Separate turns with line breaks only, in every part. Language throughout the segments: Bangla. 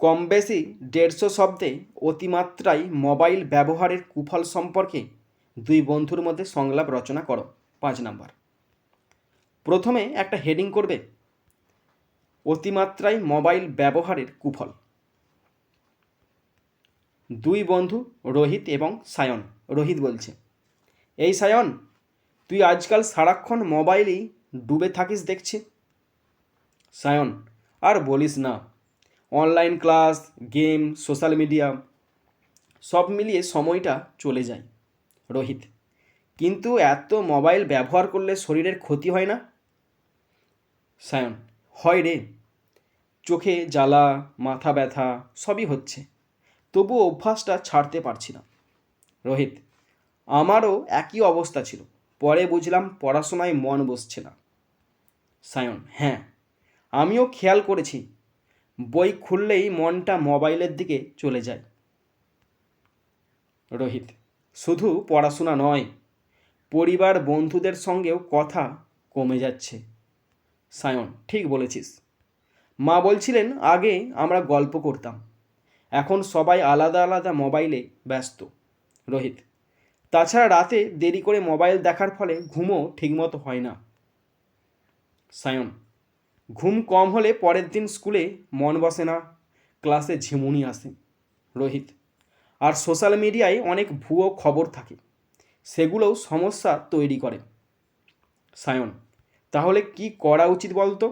কম বেশি দেড়শো শব্দে অতিমাত্রায় মোবাইল ব্যবহারের কুফল সম্পর্কে দুই বন্ধুর মধ্যে সংলাপ রচনা করো। পাঁচ নাম্বার। প্রথমে একটা হেডিং করবে। অতিমাত্রায় মোবাইল ব্যবহারের কুফল। দুই বন্ধু, রোহিত এবং সায়ন। রোহিত বলছে, এই সায়ন, তুই আজকাল সারাক্ষণ মোবাইলেই ডুবে থাকিস দেখছি। সায়ন, আর বলিস না online class game social media সব মিলিয়ে সময়টা চলে যায়, রোহিত। কিন্তু এত মোবাইল ব্যবহার করলে শরীরের ক্ষতি হয় না? সায়ন, হয় রে। চোখে জ্বালা, মাথা ব্যথা, সবই হচ্ছে। তবু অভ্যাসটা ছাড়তে পারছি না। রোহিত, আমারও একই অবস্থা ছিল। পরে বুঝলাম পড়াশোনায় মন বসছে না। সায়ন হ্যাঁ আমিও খেয়াল করেছি বই খুললেই মনটা মোবাইলের দিকে চলে যায়। রোহিত, শুধু পড়াশোনা নয়, পরিবার বন্ধুদের সঙ্গেও কথা কমে যাচ্ছে। সায়ন, ঠিক বলেছিস। মা বলছিলেন, আগে আমরা গল্প করতাম। এখন সবাই আলাদা আলাদা মোবাইলে ব্যস্ত। রোহিত, তাছাড়া রাতে দেরি করে মোবাইল দেখার ফলে ঘুমও ঠিকমতো হয় না। সায়ন ঘুম কম হলে পরের দিন স্কুলে মন বসে না, ক্লাসে ঝিমুনি আসে, রোহিত। আর সোশ্যাল মিডিয়ায় অনেক ভুয়ো খবর থাকে, সেগুলোও সমস্যা তৈরি করে। সায়ন, তাহলে কি করা উচিত বলতো?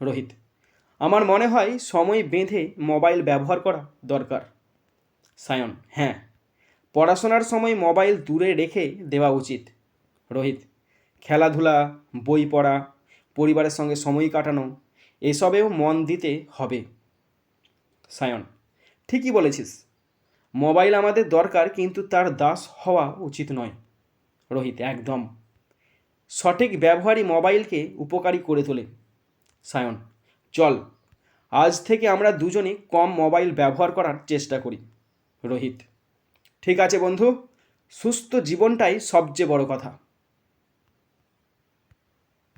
রোহিত, আমার মনে হয় সময় বেঁধে মোবাইল ব্যবহার করা দরকার। সায়ন হ্যাঁ পড়াশোনার সময় মোবাইল দূরে রেখে দেওয়া উচিত। রোহিত, খেলাধুলা, বই পড়া পরিবারের সঙ্গে সময় কাটানো, এসবেও মন দিতে হবে। সায়ন, ঠিকই বলেছিস। মোবাইল আমাদের দরকার, কিন্তু তার দাস হওয়া উচিত নয়। রোহিত, একদম। সঠিক ব্যবহারই মোবাইলকে উপকারী করে তোলে। সায়ন, চল, আজ থেকে আমরা দুজনে কম মোবাইল ব্যবহার করার চেষ্টা করি। রোহিত, ঠিক আছে বন্ধু, সুস্থ জীবনটাই সবচেয়ে বড় কথা।